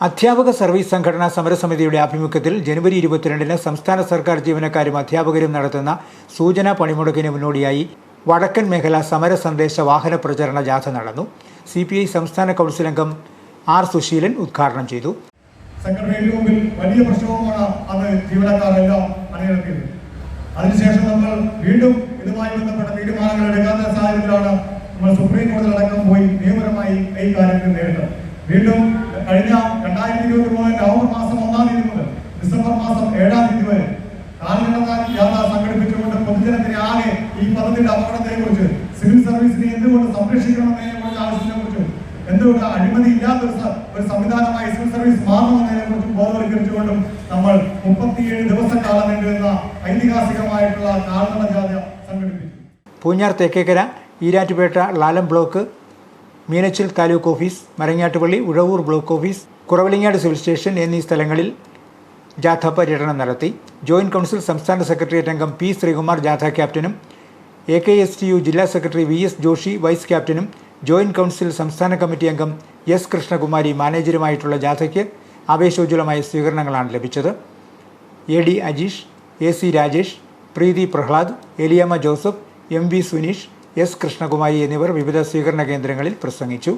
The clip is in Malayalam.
അധ്യാപക സർവീസ് സംഘടനാ സമരസമിതിയുടെ ആഭിമുഖ്യത്തിൽ ജനുവരി ഇരുപത്തിരണ്ടിന് സംസ്ഥാന സർക്കാർ ജീവനക്കാരും അധ്യാപകരും നടത്തുന്ന സൂചനാ പണിമുടക്കിന് മുന്നോടിയായി വടക്കൻ മേഖല സമര സന്ദേശ വാഹന പ്രചരണ ജാഥ നടന്നു. സി പി ഐ സംസ്ഥാന കൗൺസിൽ അംഗം ആർ സുശീലൻ ഉദ്ഘാടനം ചെയ്തു. സെക്രട്ടേറിയറ്റ് മുമ്പിൽ വലിയ പ്രശ്നവുമാണ് അന്ന് ജീവനക്കാരെല്ലാം അണിനിരത്തിയത്. അതിനുശേഷം നമ്മൾ വീണ്ടും ഇതുമായി ബന്ധപ്പെട്ട തീരുമാനങ്ങൾ എടുക്കാത്ത സാഹചര്യത്തിലാണ് നമ്മൾ സുപ്രീം കോടതി അടക്കം പോയി നിയമപരമായി ഈ കാര്യത്തിൽ വീണ്ടും കഴിഞ്ഞ രണ്ടായിരത്തി ഇരുപത്തി മൂന്ന് നവംബർ മാസം ഒന്നാം തീയതി മുതൽ ഡിസംബർ മാസം ഏഴാം തീയതി വരെ കാൽനട യാത്ര സംഘടിപ്പിച്ചുകൊണ്ട് പൊതുജനത്തിന് ആകെ ഈ പദത്തിന്റെ അപകടത്തെ കുറിച്ച് സിവിൽ സർവീസിനെ എന്തുകൊണ്ട് സംരക്ഷിക്കണമെന്നതിനെ കുറിച്ച് ആവശ്യത്തിനെ കുറിച്ച് എന്തുകൊണ്ട് അഴിമതി ഇല്ലാത്ത ഒരു സംവിധാനമായി സിവിൽ സർവീസ് മാറണമെന്നതിനെ കുറിച്ച് ബോധവൽക്കരിച്ചുകൊണ്ടും നമ്മൾ മുപ്പത്തിയേഴ് ദിവസക്കാലം നീണ്ടുനിന്ന ഐതിഹാസികമായിട്ടുള്ള കാൽനട ജാഥ സംഘടിപ്പിച്ചു. Poonjar Thekkekara Erattupetta Lalam block Meenachil taluk office Marangattupally Uzhavoor block office Kuravilangad civil station എന്നീ സ്ഥലങ്ങളിൽ ജാഥ പര്യടനം നടത്തി. ജോയിന്റ് കൗൺസിൽ സംസ്ഥാന സെക്രട്ടേറിയറ്റ് അംഗം പി ശ്രീകുമാർ ജാഥ ക്യാപ്റ്റനും A K S T U ജില്ലാ secretary V S Joshi vice ക്യാപ്റ്റനും ജോയിന്റ് കൗൺസിൽ സംസ്ഥാന കമ്മിറ്റി അംഗം എസ് കൃഷ്ണകുമാരി മാനേജരുമായിട്ടുള്ള ജാഥയ്ക്ക് ആവേശോജ്വലമായ സ്വീകരണങ്ങളാണ് ലഭിച്ചത്. A D Ajeesh A C Rajesh Preethi Prahlad Eliyamma Joseph M V Suneesh S Krishnakumari എന്നിവർ വിവിധ സ്വീകരണ കേന്ദ്രങ്ങളിൽ പ്രസംഗിച്ചു